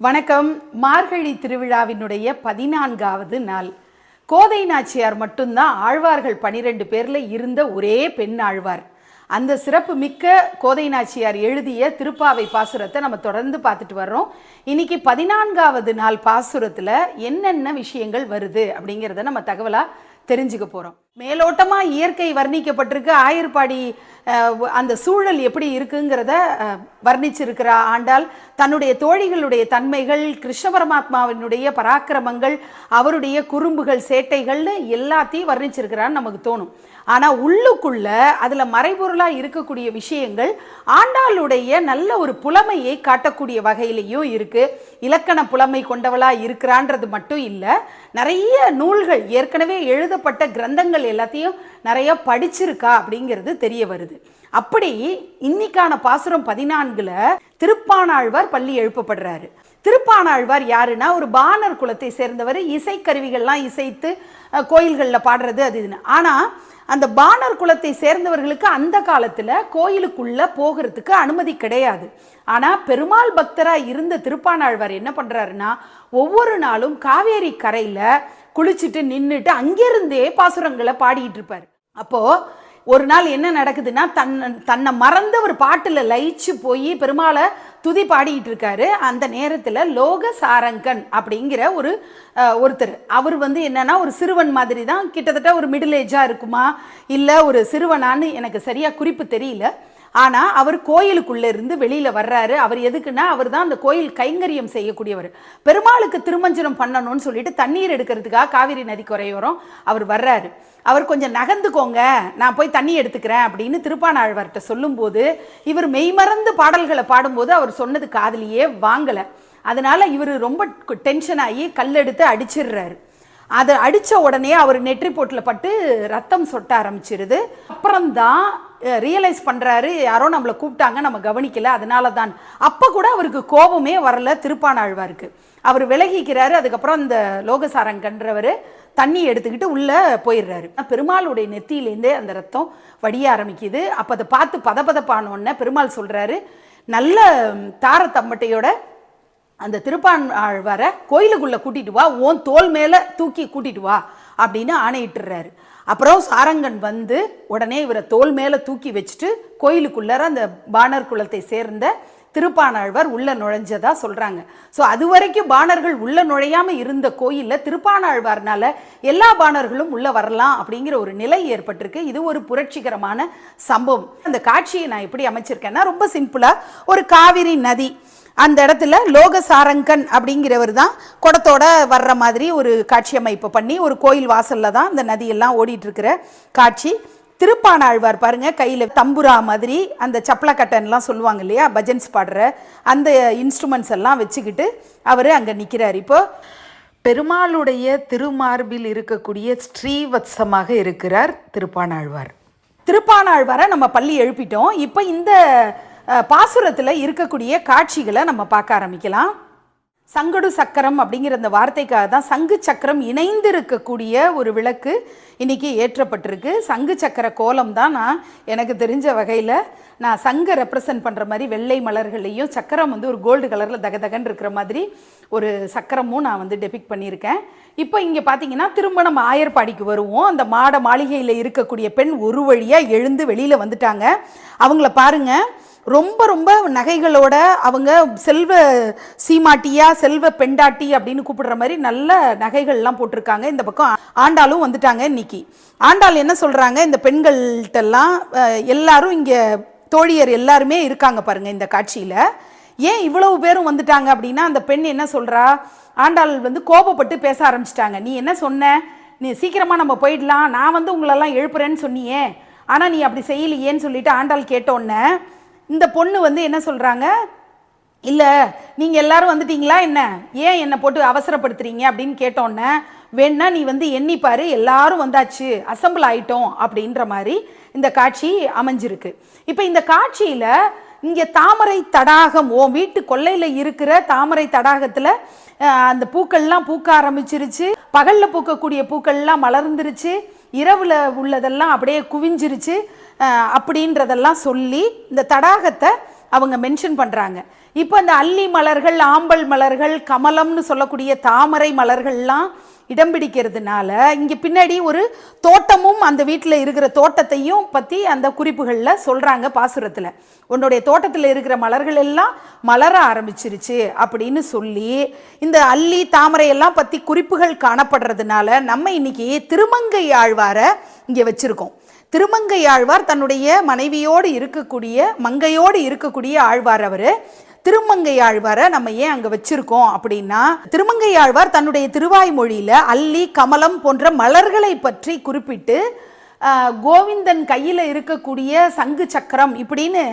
வணக்கம். மார்கழி திருவிழாவினுடைய பதினான்காவது நாள். கோதை நாச்சியார் மட்டும்தான் ஆழ்வார்கள் பனிரெண்டு பேரில் இருந்த ஒரே பெண் ஆழ்வார். அந்த சிறப்பு மிக்க கோதை நாச்சியார் எழுதிய திருப்பாவை பாசுரத்தை நம்ம தொடர்ந்து பார்த்துட்டு வர்றோம். இன்னைக்கு பதினான்காவது நாள் பாசுரத்தில் என்னென்ன விஷயங்கள் வருது அப்படிங்கிறத நம்ம தகவலாக தெரிஞ்சுக்க போகிறோம் மேலோட்டமா இயற்கை வர்ணிக்கப்பட்டிருக்கு. ஆயர்பாடி அந்த சூழல் எப்படி இருக்குங்கிறத வர்ணிச்சிருக்கிறா ஆண்டால் தன்னுடைய தோழிகளுடைய தன்மைகள் கிருஷ்ண பரமாத்மாவினுடைய பராக்கிரமங்கள் அவருடைய குறும்புகள் சேட்டைகள்னு எல்லாத்தையும் வர்ணிச்சிருக்கிறான்னு நமக்கு தோணும். ஆனால் உள்ளுக்குள்ள அதில் மறைபொருளாக இருக்கக்கூடிய விஷயங்கள் ஆண்டாளுடைய நல்ல ஒரு புலமையை காட்டக்கூடிய வகையிலையும் இருக்குது இலக்கண புலமை கொண்டவளாக இருக்கிறான்றது மட்டும் இல்லை நிறைய நூல்கள் ஏற்கனவே எழுதப்பட்ட கிரந்தங்கள் எல்லாத்தையும் நிறைய படிச்சிருக்கா அப்படிங்கிறது தெரிய வருது. அப்படி இன்னைக்கான பாசுரம் பதினான்குல திருப்பானாழ்வார் பள்ளி எழுப்பப்படுறாரு. திருப்பானாழ்வார் யாருன்னா ஒரு பாணர் குலத்தை சேர்ந்தவர். இசைக்கருவிகள்லாம் இசைத்து கோயில்களில் பாடுறது அது இதுன்னு. ஆனால் அந்த பாணர் குலத்தை சேர்ந்தவர்களுக்கு அந்த காலத்தில் கோயிலுக்குள்ளே போகிறதுக்கு அனுமதி கிடையாது. ஆனால் பெருமாள் பக்தராக இருந்த திருப்பானாழ்வார் என்ன பண்ணுறாருன்னா ஒவ்வொரு நாளும் காவேரி கரையில் குளிச்சுட்டு நின்றுட்டு அங்கேருந்தே பாசுரங்களை பாடிட்டு இருப்பார். அப்போது ஒரு நாள் என்ன நடக்குதுன்னா தன் தன்னை மறந்த ஒரு பாட்டில் லயிச்சு போய் பெருமாளை துதி பாடிட்டு இருக்காரு. அந்த நேரத்தில் லோக சாரங்கன் அப்படிங்கிற ஒரு ஒருத்தர். அவர் வந்து என்னன்னா ஒரு சிறுவன் மாதிரி தான் கிட்டத்தட்ட ஒரு மிடில் ஏஜாக இருக்குமா? இல்லை ஒரு சிறுவனான்னு எனக்கு சரியாக குறிப்பு தெரியல. ஆனால் அவர் கோயிலுக்குள்ளே இருந்து வெளியில் வர்றாரு. அவர் எதுக்குன்னா அவர் தான் அந்த கோயில் கைங்கரியம் செய்யக்கூடியவர். பெருமாளுக்கு திருமஞ்சனம் பண்ணணும்னு சொல்லிட்டு தண்ணீர் எடுக்கிறதுக்காக காவிரி நதி குறையோரம் அவர் வர்றாரு. அவர் கொஞ்சம் நகர்ந்துக்கோங்க. நான் போய் தண்ணி எடுத்துக்கிறேன் அப்படின்னு திருப்பானாழ்வார்கிட்ட சொல்லும்போது இவர் மெய்மறந்து பாடல்களை பாடும்போது அவர் சொன்னது காதலியே வாங்கலை. அதனால் இவர் ரொம்ப டென்ஷன் ஆகி கல்லெடுத்து அடிச்சிடுறாரு. அதை அடித்த உடனே அவர் நெற்றி போட்டில் பட்டு ரத்தம் சொட்ட ஆரம்பிச்சிருது. அப்புறம்தான் ரியலைஸ் பண்ணுறாரு யாரோ நம்மளை கூப்பிட்டாங்க நம்ம கவனிக்கல. அதனால தான் அப்போ கூட அவருக்கு கோபமே வரல. திருப்பானாழ்வாருக்கு. அவர் விலகிக்கிறாரு. அதுக்கப்புறம் இந்த லோகசாரங்கன்றவர் தண்ணி எடுத்துக்கிட்டு உள்ளே போயிடுறாரு. பெருமாளுடைய நெத்தியிலேருந்தே அந்த ரத்தம் வடிய ஆரம்பிக்குது. அப்போ அதை பார்த்து பதபதப்பான உடனே பெருமாள் சொல்கிறாரு நல்ல தாரத்தம்பட்டையோட அந்த திருப்பான் ஆழ்வாரை கோயிலுக்குள்ளே கூட்டிட்டு வா. உன் தோல் மேலே தூக்கி கூட்டிகிட்டு வா. அப்படின்னு ஆணையிட்டுறாரு. அப்புறம் சாரங்கன் வந்து உடனே இவரை தோல் மேலே தூக்கி வச்சுட்டு கோயிலுக்குள்ளார அந்த பாணர் குலத்தை சேர்ந்த திருப்பானாழ்வார் உள்ள நுழைஞ்சதா சொல்றாங்க. ஸோ அது வரைக்கும் பாணர்கள் உள்ள நுழையாம இருந்த கோயிலில் திருப்பானாழ்வார்னால எல்லா பாணர்களும் உள்ள வரலாம் அப்படிங்கிற ஒரு நிலை ஏற்பட்டிருக்கு. இது ஒரு புரட்சிகரமான சம்பவம். அந்த காட்சியை நான் எப்படி அமைச்சிருக்கேன்னா ரொம்ப சிம்பிளா ஒரு காவிரி நதி அந்த இடத்துல லோக சாரங்கன் அப்படிங்கிறவர் தான் குடத்தோட வர்ற மாதிரி ஒரு காட்சி அமைப்பு பண்ணி ஒரு கோயில் வாசலில் தான் அந்த நதியெல்லாம் ஓடிட்டுருக்கிற காட்சி. திருப்பானாழ்வார் பாருங்க கையில் தம்புரா மாதிரி அந்த சப்பலக்கட்டன்லாம் சொல்லுவாங்க இல்லையா? பஜன்ஸ் பாடுற அந்த இன்ஸ்ட்ருமெண்ட்ஸ் எல்லாம் வச்சுக்கிட்டு அவர் அங்கே நிற்கிறார் இப்போது பெருமாளுடைய திருமார்பில் இருக்கக்கூடிய ஸ்ரீவத்சமாக இருக்கிறார் திருப்பானாழ்வார். திருப்பானாழ்வாரை நம்ம பள்ளி எழுப்பிட்டோம். இப்போ இந்த பாசுரத்தில் இருக்கக்கூடிய காட்சிகளை நம்ம பார்க்க ஆரம்பிக்கலாம். சங்கடு சக்கரம் அப்படிங்கிற அந்த வார்த்தைக்காக தான் சங்கு சக்கரம் இணைந்து இருக்கக்கூடிய ஒரு விளக்கு இன்றைக்கி ஏற்றப்பட்டிருக்கு. சங்கு சக்கர கோலம் தான் நான் எனக்கு தெரிஞ்ச வகையில் நான் சங்கை ரெப்ரசன்ட் பண்ணுற மாதிரி வெள்ளை மலர்களையும் சக்கரம் வந்து ஒரு கோல்டு கலரில் தகதகன்னு இருக்கிற மாதிரி ஒரு சக்கரமும் நான் வந்து டெபிக் பண்ணியிருக்கேன். இப்போ இங்கே பார்த்தீங்கன்னா திரும்ப நம்ம ஆயர்பாடிக்கு வருவோம். அந்த மாட மாளிகையில் இருக்கக்கூடிய பெண் ஒரு வழியாக எழுந்து வெளியில் வந்துட்டாங்க. அவங்கள பாருங்க. ரொம்ப ரொம்ப நகைகளோட அவங்க செல்வ சீமாட்டியா செல்வ பெண்டாட்டி அப்படின்னு கூப்பிடுற மாதிரி நல்ல நகைகள்லாம் போட்டிருக்காங்க. இந்த பக்கம் ஆண்டாளும் வந்துட்டாங்க இன்னைக்கு. ஆண்டாள் என்ன சொல்கிறாங்க இந்த பெண்கள்கிட்டெல்லாம் எல்லாரும் இங்கே தோழியர் எல்லாருமே இருக்காங்க பாருங்க இந்த காட்சியில். ஏன் இவ்வளவு பேரும் வந்துட்டாங்க அப்படின்னா அந்த பெண் என்ன சொல்கிறா ஆண்டாள் வந்து கோபப்பட்டு பேச ஆரம்பிச்சிட்டாங்க. நீ என்ன சொன்ன? நீ சீக்கிரமாக நம்ம போயிடலாம். நான் வந்து உங்களெல்லாம் எழுப்புறேன்னு சொன்னியே. ஆனால் நீ அப்படி செய்யலையேன்னு சொல்லிட்டு ஆண்டாள் கேட்டோன்னே இந்த பொண்ணு வந்து என்ன சொல்கிறாங்க இல்லை நீங்கள் எல்லாரும் வந்துட்டீங்களா என்ன? ஏன் என்னை போட்டு அவசரப்படுத்துறீங்க? அப்படின்னு கேட்டோன்னே வேணா நீ வந்து எண்ணிப்பார் எல்லாரும் வந்தாச்சு அசம்பிள் ஆயிட்டோம் அப்படின்ற மாதிரி இந்த காட்சி அமைஞ்சிருக்கு. இப்போ இந்த காட்சியில் இங்கே தாமரை தடாகம் ஓ வீட்டு கொல்லையில் இருக்கிற தாமரை தடாகத்தில் அந்த பூக்கள்லாம் பூக்க ஆரம்பிச்சிருச்சு பகலில் பூக்கக்கூடிய பூக்கள்லாம் மலர்ந்துருச்சு இரவில் உள்ளதெல்லாம் அப்படியே குவிஞ்சிருச்சு அப்படின்றதெல்லாம் சொல்லி இந்த தடாகத்தை அவங்க மென்ஷன் பண்ணுறாங்க இப்போ இந்த அல்லி மலர்கள் ஆம்பல் மலர்கள் கமலம்னு சொல்லக்கூடிய தாமரை மலர்கள்லாம் இடம் பிடிக்கிறதுனால இங்கே பின்னாடி ஒரு தோட்டமும் அந்த வீட்டில் இருக்கிற தோட்டத்தையும் பற்றி அந்த குறிப்புகளில் சொல்கிறாங்க பாசுரத்தில். உன்னுடைய தோட்டத்தில் இருக்கிற மலர்கள் எல்லாம் மலர ஆரம்பிச்சிருச்சு அப்படின்னு சொல்லி இந்த அல்லி தாமரை எல்லாம் பற்றி குறிப்புகள் காணப்படுறதுனால நம்ம இன்னைக்கு திருமங்கை ஆழ்வாரை இங்கே வச்சுருக்கோம். திருமங்கை ஆழ்வார் தன்னுடைய மனைவியோடு இருக்கக்கூடிய மங்கையோடு இருக்கக்கூடிய ஆழ்வார் அவர். திருமங்கை ஆழ்வாரை நம்ம ஏன் அங்க வச்சிருக்கோம் அப்படின்னா திருமங்கை ஆழ்வார் தன்னுடைய திருவாய்மொழியில அல்லி கமலம் போன்ற மலர்களை பற்றி குறிப்பிட்டு கோவிந்தன் கையில் இருக்கக்கூடிய சங்கு சக்கரம் இப்படின்னு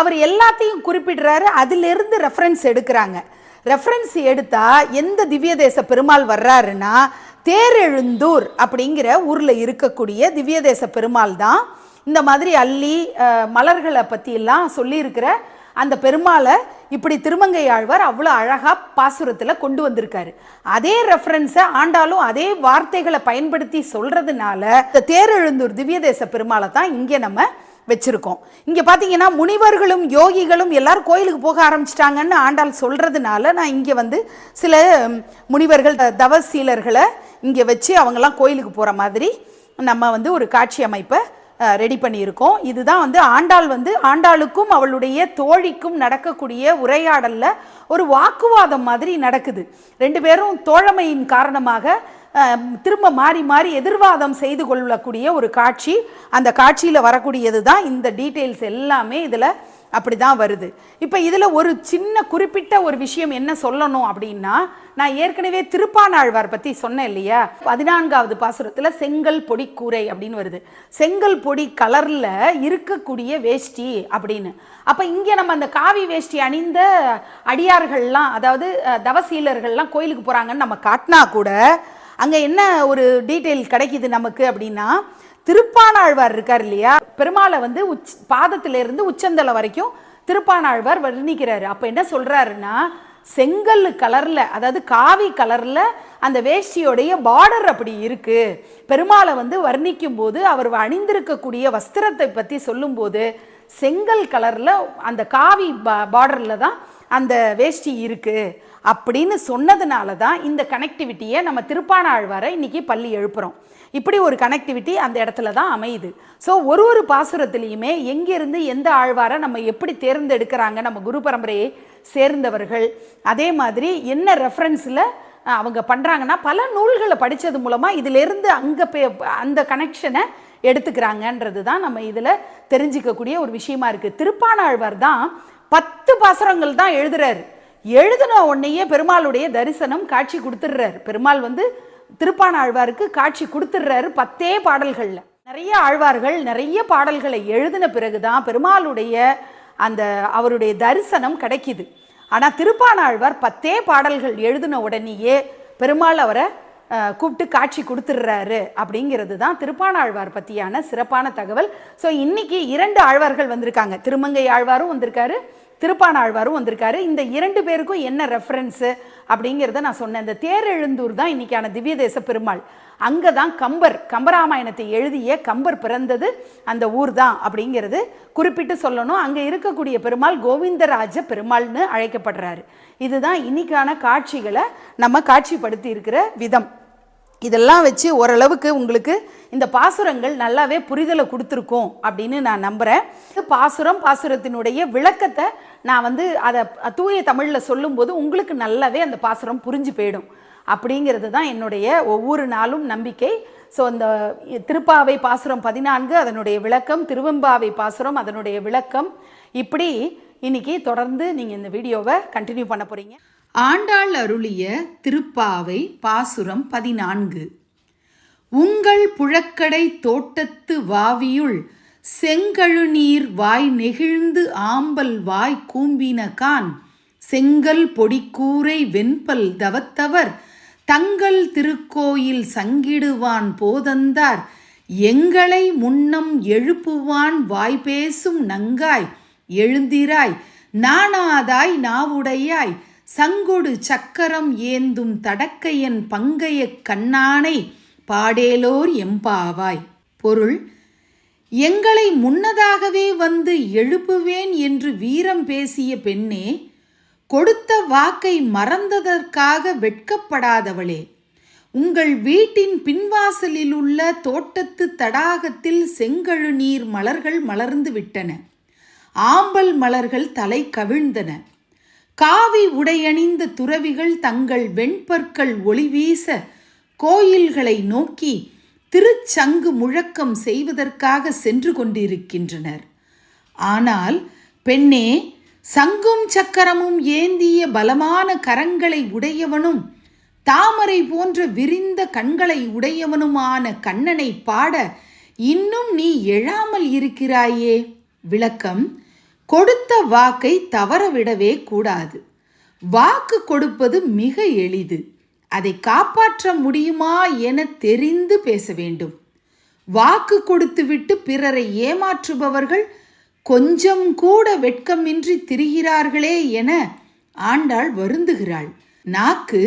அவர் எல்லாத்தையும் குறிப்பிடுறாரு. அதிலிருந்து ரெஃபரன்ஸ் எடுக்கிறாங்க. ரெஃபரன்ஸ் எடுத்தா எந்த திவ்ய தேச பெருமாள் வர்றாருன்னா தேரெழுந்தூர் அப்படிங்கிற ஊரில் இருக்கக்கூடிய திவ்யதேச பெருமாள் தான் இந்த மாதிரி அள்ளி மலர்களை பற்றியெல்லாம் சொல்லியிருக்கிற அந்த பெருமாளை இப்படி திருமங்கை ஆழ்வார் அவ்வளோ அழகாக பாசுரத்தில் கொண்டு வந்திருக்காரு. அதே ரெஃபரன்ஸை ஆண்டாலும் அதே வார்த்தைகளை பயன்படுத்தி சொல்கிறதுனால இந்த தேரெழுந்தூர் திவ்யதேச பெருமாளை தான் இங்கே நம்ம வச்சுருக்கோம். இங்கே பார்த்தீங்கன்னா முனிவர்களும் யோகிகளும் எல்லாரும் கோயிலுக்கு போக ஆரம்பிச்சிட்டாங்கன்னு ஆண்டாள் சொல்கிறதுனால நான் இங்கே வந்து சில முனிவர்கள் த- தவசீலர்களை இங்கே வச்சு அவங்கெல்லாம் கோயிலுக்கு போகிற மாதிரி நம்ம வந்து ஒரு காட்சி அமைப்பை ரெடி பண்ணியிருக்கோம். இதுதான் வந்து ஆண்டாள் வந்து ஆண்டாளுக்கும் அவளுடைய தோழிக்கும் நடக்கக்கூடிய உரையாடலில் ஒரு வாக்குவாதம் மாதிரி நடக்குது. ரெண்டு பேரும் தோழமையின் காரணமாக திரும்ப மாறி மாறி எதிர்வாதம் செய்து கொள்ளக்கூடிய ஒரு காட்சி. அந்த காட்சியில் வரக்கூடியது தான் இந்த டீட்டெயில்ஸ் எல்லாமே இதில் அப்படி தான் வருது. இப்போ இதில் ஒரு சின்ன குறிப்பிட்ட ஒரு விஷயம் என்ன சொல்லணும் அப்படின்னா நான் ஏற்கனவே திருப்பானாழ்வார் பற்றி சொன்னேன் இல்லையா? பதினான்காவது பாசுரத்தில் செங்கல் பொடி கூரை அப்படின்னு வருது. செங்கல் பொடி கலரில் இருக்கக்கூடிய வேஷ்டி அப்படின்னு. அப்போ இங்கே நம்ம அந்த காவி வேஷ்டி அணிந்த அடியார்கள்லாம் அதாவது தவசீலர்கள்லாம் கோயிலுக்கு போகிறாங்கன்னு நம்ம காட்டினா கூட அங்கே என்ன ஒரு டீட்டெயில் கிடைக்குது நமக்கு அப்படின்னா திருப்பானாழ்வார் இருக்கார் இல்லையா? பெருமாளை வந்து உச் பாதத்திலிருந்து உச்சந்தலை வரைக்கும் திருப்பானாழ்வார் வர்ணிக்கிறாரு. அப்போ என்ன சொல்கிறாருன்னா செங்கல் கலரில் அதாவது காவி கலரில் அந்த வேஷ்டியோடைய பார்டர் அப்படி இருக்குது பெருமாளை வந்து வர்ணிக்கும் போது அவர் அணிந்திருக்கக்கூடிய வஸ்திரத்தை பற்றி சொல்லும்போது செங்கல் கலரில் அந்த காவி பார்டரில் தான் அந்த வேஷ்டி இருக்குது அப்படின்னு சொன்னதுனால தான் இந்த கனெக்டிவிட்டியை நம்ம திருப்பானாழ்வாரை இன்றைக்கி பள்ளி எழுப்புகிறோம் இப்படி ஒரு கனெக்டிவிட்டி அந்த இடத்துல தான் அமையுது. ஸோ ஒரு ஒரு பாசுரத்துலேயுமே எங்கேருந்து எந்த ஆழ்வாரை நம்ம எப்படி தேர்ந்தெடுக்கிறாங்க நம்ம குரு பரம்பரையை சேர்ந்தவர்கள் அதே மாதிரி என்ன ரெஃபரன்ஸில் அவங்க பண்ணுறாங்கன்னா பல நூல்களை படித்தது மூலமாக இதிலிருந்து அங்கே பே அந்த கனெக்ஷனை எடுத்துக்கிறாங்கன்றது தான் நம்ம இதில் தெரிஞ்சிக்கக்கூடிய ஒரு விஷயமா இருக்குது திருப்பானாழ்வார் தான் பத்து பாசுரங்கள் தான் எழுதுறாரு. எழுதின உடனேயே பெருமாளுடைய தரிசனம் காட்சி கொடுத்துடுறாரு. பெருமாள் வந்து திருப்பானாழ்வாருக்கு காட்சி கொடுத்துடுறாரு பத்தே பாடல்களில். நிறைய ஆழ்வார்கள் நிறைய பாடல்களை எழுதின பிறகுதான் பெருமாளுடைய அந்த அவருடைய தரிசனம் கிடைக்குது. ஆனா திருப்பானாழ்வார் பத்தே பாடல்கள் எழுதின உடனேயே பெருமாள் அவரை கூப்பிட்டு காட்சி கொடுத்துடுறாரு அப்படிங்கிறது தான் திருப்பானாழ்வார் பற்றியான சிறப்பான தகவல். ஸோ இன்னைக்கு இரண்டு ஆழ்வார்கள் வந்திருக்காங்க. திருமங்கை ஆழ்வாரும் வந்திருக்காரு திருப்பானாழ்வாரும் வந்திருக்காரு. இந்த இரண்டு பேருக்கும் என்ன ரெஃபரன்ஸு அப்படிங்கிறத நான் சொன்னேன். இந்த தேரெழுந்தூர் தான் இன்னைக்கான திவ்ய தேச பெருமாள். அங்கே தான் கம்பர் கம்பராமாயணத்தை எழுதிய கம்பர் பிறந்தது அந்த ஊர் தான் அப்படிங்கிறது குறிப்பிட்டு சொல்லணும். அங்கே இருக்கக்கூடிய பெருமாள் கோவிந்தராஜ பெருமாள்னு அழைக்கப்படுறாரு. இதுதான் இன்னைக்கான காட்சிகளை நம்ம காட்சிப்படுத்தி இருக்கிற விதம். இதெல்லாம் வச்சு ஓரளவுக்கு உங்களுக்கு இந்த பாசுரங்கள் நல்லாவே புரிதலை கொடுத்துருக்கும் அப்படின்னு நான் நம்புகிறேன் பாசுரம் பாசுரத்தினுடைய விளக்கத்தை நான் வந்து அதை தூய தமிழில் சொல்லும்போது உங்களுக்கு நல்லாவே அந்த பாசுரம் புரிஞ்சு போயிடும். அப்படிங்கிறது தான் என்னுடைய ஒவ்வொரு நாளும் நம்பிக்கை. ஸோ அந்த திருப்பாவை பாசுரம் பதினான்கு அதனுடைய விளக்கம் திருவெம்பாவை பாசுரம் அதனுடைய விளக்கம். இப்படி இன்னைக்கு தொடர்ந்து நீங்கள் இந்த வீடியோவை கண்டினியூ பண்ண போகிறீங்க ஆண்டாள் அருளிய திருப்பாவை பாசுரம் பதினான்கு. உங்கள் புழக்கடை தோட்டத்து வாவியுள் செங்கழுநீர் வாய் நெகிழ்ந்து ஆம்பல் வாய் கூம்பினகான் செங்கல் பொடிக்கூரை வெண்பல் தவத்தவர் தங்கள் திருக்கோயில் சங்கிடுவான் போதந்தார் எங்களை முன்னம் எழுப்புவான் வாய் பேசும் நங்காய் எழுந்திராய் நாணாதாய் நாவுடையாய் சங்கொடு சக்கரம் ஏந்தும் தடக்கையன் பங்கையக் கண்ணானை பாடேலோர் எம்பாவாய். பொருள் எங்களை முன்னதாகவே வந்து எழுப்புவேன் என்று வீரம் பேசிய பெண்ணே கொடுத்த வாக்கை மறந்ததற்காக வெட்கப்படாதவளே. உங்கள் வீட்டின் பின்வாசலில் உள்ள தோட்டத்து தடாகத்தில் செங்கழு நீர் மலர்கள் மலர்ந்து விட்டன. ஆம்பல் மலர்கள் தலை கவிழ்ந்தன. காவி உடையணிந்த துறவிகள் தங்கள் வெண்பற்கள் ஒளி வீச கோயில்களை நோக்கி திருச்சங்கு முழக்கம் செய்வதற்காக சென்று கொண்டிருக்கின்றனர். ஆனால் பெண்ணே சங்கும் சக்கரமும் ஏந்திய பலமான கரங்களை உடையவனும் தாமரை போன்ற விரிந்த கண்களை உடையவனுமான கண்ணனை பாட இன்னும் நீ எழாமல் இருக்கிறாயே? விளக்கம் கொடுத்த வாக்கை தவறவிடவே கூடாது. வாக்கு கொடுப்பது மிக எளிது. அதை காப்பாற்ற முடியுமா என தெரிந்து பேச வேண்டும். வாக்கு கொடுத்துவிட்டு பிறரை ஏமாற்றுபவர்கள் கொஞ்சம் கூட வெட்கமின்றி திரிகிறார்களே என ஆண்டாள் வருந்துகிறாள். நாக்கு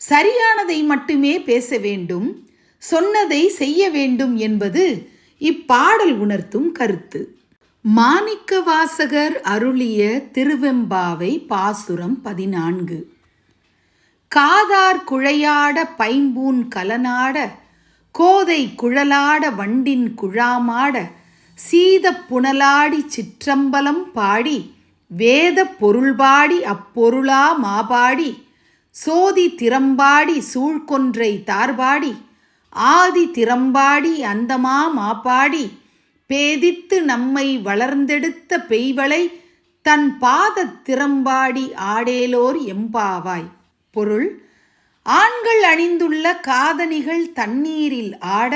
சரியானதை மட்டுமே பேச வேண்டும் சொன்னதை செய்ய வேண்டும் என்பது இப்பாடல் உணர்த்தும் கருத்து. மாணிக்க வாசகர் அருளிய திருவெம்பாவை பாசுரம் பதினான்கு. காதார் குழையாட பைம்பூன் கலனாட கோதை குழலாட வண்டின் குழாமாட சீத புனலாடி சிற்றம்பலம் பாடி வேத பொருள்பாடி அப்பொருளா மாபாடி சோதி திறம்பாடி சூழ்கொன்றை தார்பாடி ஆதி திறம்பாடி அந்தமா மாப்பாடி பேதித்து நம்மை வளர்ந்தெடுத்த பெய்வளை தன் பாத திறம்பாடி ஆடேலோர் எம்பாவாய். பொருள் ஆண்கள் அணிந்துள்ள காதணிகள் தண்ணீரில் ஆட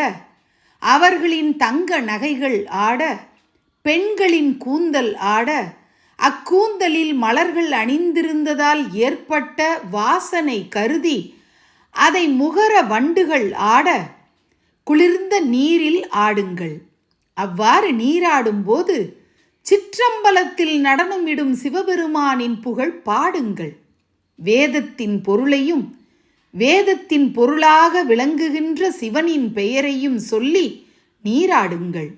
அவர்களின் தங்க நகைகள் ஆட பெண்களின் கூந்தல் ஆட அக்கூந்தலில் மலர்கள் அணிந்திருந்ததால் ஏற்பட்ட வாசனை கருதி அதை முகர வண்டுகள் ஆட குளிர்ந்த நீரில் ஆடுங்கள். அவ்வாறு நீராடும்போது சிற்றம்பலத்தில் நடனமிடும் சிவபெருமானின் புகழ் பாடுங்கள். வேதத்தின் பொருளையும் வேதத்தின் பொருளாக விளங்குகின்ற சிவனின் பெயரையும் சொல்லி நீராடுங்கள்.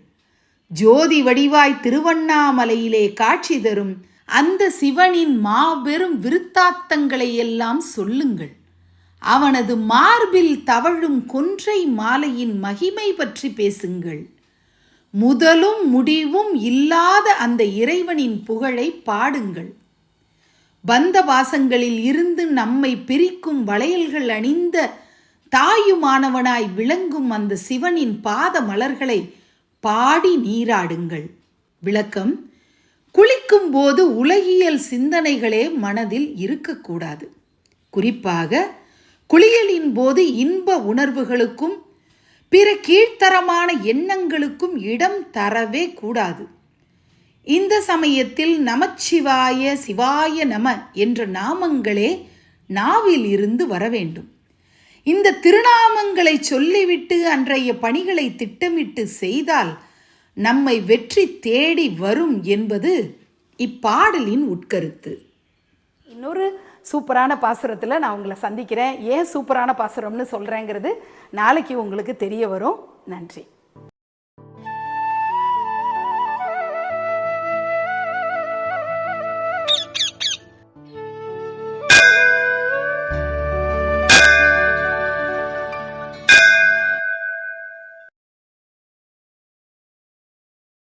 ஜோதி வடிவாய் திருவண்ணாமலையிலே காட்சி தரும் அந்த சிவனின் மாபெரும் விருத்தாத்தங்களை எல்லாம் சொல்லுங்கள். அவனது மார்பில் தவழும் கொன்றை மாலையின் மகிமை பற்றி பேசுங்கள். முதலும் முடிவும் இல்லாத அந்த இறைவனின் புகழை பாடுங்கள். பந்த பாசங்களில் இருந்து நம்மை பிரிக்கும் வளையல்கள் அணிந்த தாயுமானவனாய் விளங்கும் அந்த சிவனின் பாத மலர்களை பாடி நீராடுங்கள். விளக்கம் குளிக்கும் போது உலகியல் சிந்தனைகளே மனதில் இருக்கக்கூடாது. குறிப்பாக குளியலின் போது இன்ப உணர்வுகளுக்கும் பிற கீழ்த்தரமான எண்ணங்களுக்கும் இடம் தரவே கூடாது. இந்த சமயத்தில் நமச்சிவாய சிவாய நம என்ற நாமங்களே நாவில் இருந்து வர வேண்டும். இந்த திருநாமங்களை சொல்லிவிட்டு அன்றைய பணிகளை திட்டமிட்டு செய்தால் நம்மை வெற்றி தேடி வரும் என்பது இப்பாடலின் உட்கருத்து. இன்னொரு சூப்பரான பாசுரத்தில் நான் உங்களை சந்திக்கிறேன். ஏன் சூப்பரான பாசுரம்னு சொல்கிறேங்கிறது நாளைக்கு உங்களுக்கு தெரிய வரும். நன்றி.